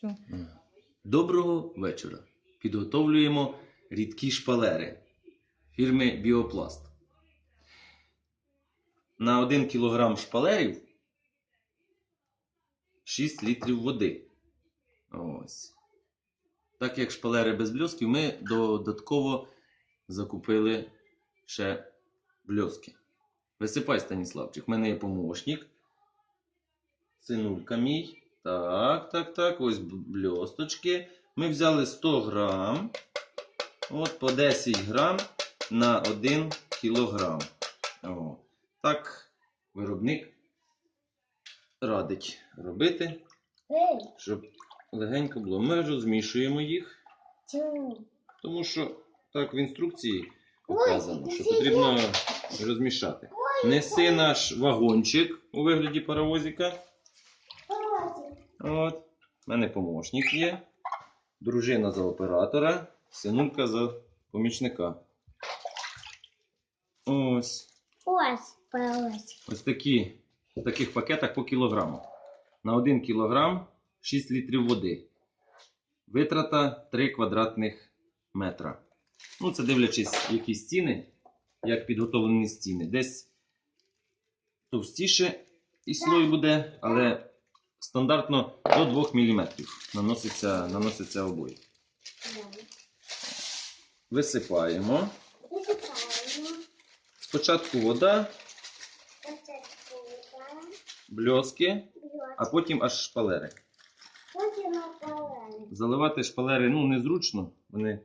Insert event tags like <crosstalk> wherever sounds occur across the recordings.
Все. Доброго вечора. Підготовлюємо рідкі шпалери фірми Біопласт. На 1 кг шпалерів 6 літрів води. Ось. Так як шпалери без бльосків, ми додатково закупили ще бльоски. Висипай, Станіславчик, в мене є помощник. Синулька мій. Так, так, так. Ось бльосточки. Ми взяли 100 грам. От по 10 грам на 1 кілограм. О. Так виробник радить робити, щоб легенько було. Ми розмішуємо їх, тому що так в інструкції показано, що потрібно розмішати. Неси наш вагончик у вигляді паровозика. От. У мене помощник є. Дружина за оператора, синулька за помічника. Ось. Ось, ось. Ось такі, в таких пакетах по кілограму. На 1 кілограм 6 літрів води. Витрата 3 квадратних метра. Ну, це дивлячись, які стіни, як підготовлені стіни. Десь товстіше і слой буде, але стандартно до 2 мм наноситься, наноситься обої. Висипаємо. Спочатку вода, бльоски, а потім аж шпалери. Заливати шпалери ну, незручно, вони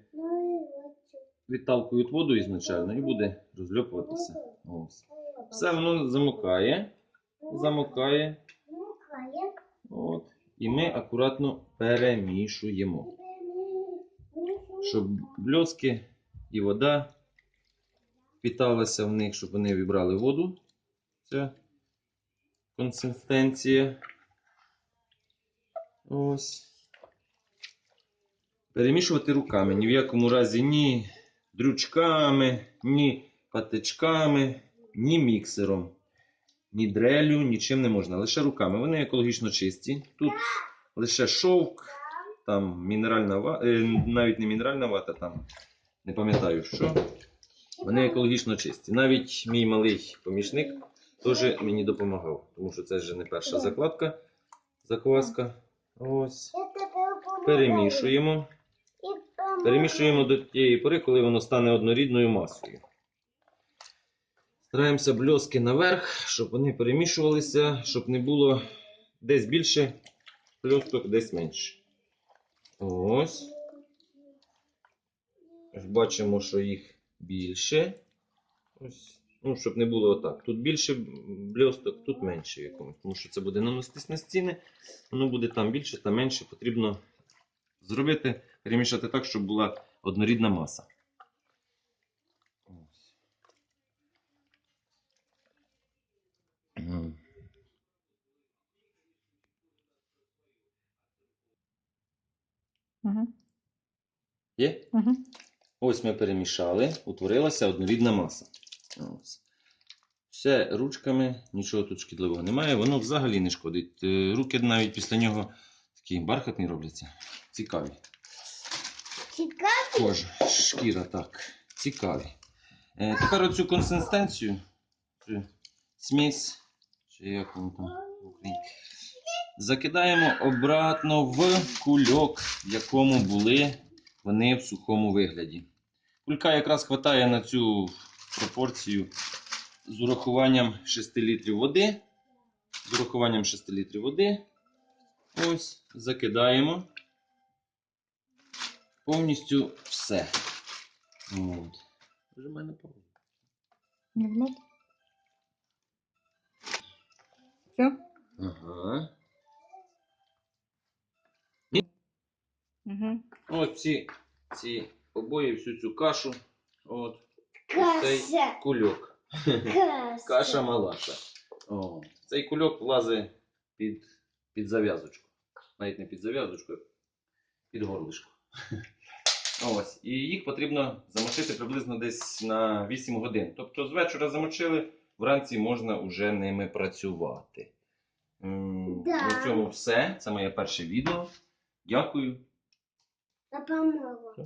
відталкують воду ізначально і буде розльопуватися. Ось. Все воно замокає, замокає. І ми акуратно перемішуємо, щоб бльоски і вода впіталася в них, щоб вони вібрали воду. Ця консистенція. Ось. Перемішувати руками. Ні в якому разі ні дрючками, ні патичками, ні міксером. Ні дрелю, нічим не можна. Лише руками. Вони екологічно чисті. Тут лише шовк, там мінеральна вата, навіть не мінеральна вата, там не пам'ятаю що. Вони екологічно чисті. Навіть мій малий помічник теж мені допомагав, тому що це вже не перша закладка, закваска. Ось. Перемішуємо. Перемішуємо до тієї пори, коли воно стане однорідною масою. Стараємося бльоски наверх, щоб вони перемішувалися, щоб не було десь більше бльосток, десь менше. Ось. Бачимо, що їх більше. Ось. Ну, щоб не було отак. Тут більше бльосток, тут менше якомусь. Тому що це буде наноситись на стіни. Воно буде там більше та менше. Потрібно зробити, перемішати так, щоб була однорідна маса. Угу. Є? Угу. Ось ми перемішали, утворилася однорідна маса. Ось. Все ручками, нічого тут шкідливого немає, воно взагалі не шкодить. Е, Руки навіть після нього такі бархатні робляться. Цікаві. Цікаво. Кожа, шкіра, так. Цікаві. Е, тепер оцю консистенцію, смесь, чи як воно там закидаємо обратно в кульок, в якому були вони в сухому вигляді. Кулька якраз хватає на цю пропорцію з урахуванням 6 літрів води. З урахуванням 6 літрів води. Ось, закидаємо повністю все. От. Вже мене пауза. Не? Все? Ага. Ось ці, обої, всю цю кашу. От. Цей Каша. кульок. Каша. Каша малаша. О. Цей кульок влазить під, під зав'язочку. Навіть не під зав'язочку, а під горлишко. <laughs> Ось. І їх потрібно замочити приблизно десь на 8 годин. Тобто з вечора замочили, вранці можна вже ними працювати. Да. На цьому все. Це моє перше відео. Дякую. Допомогла.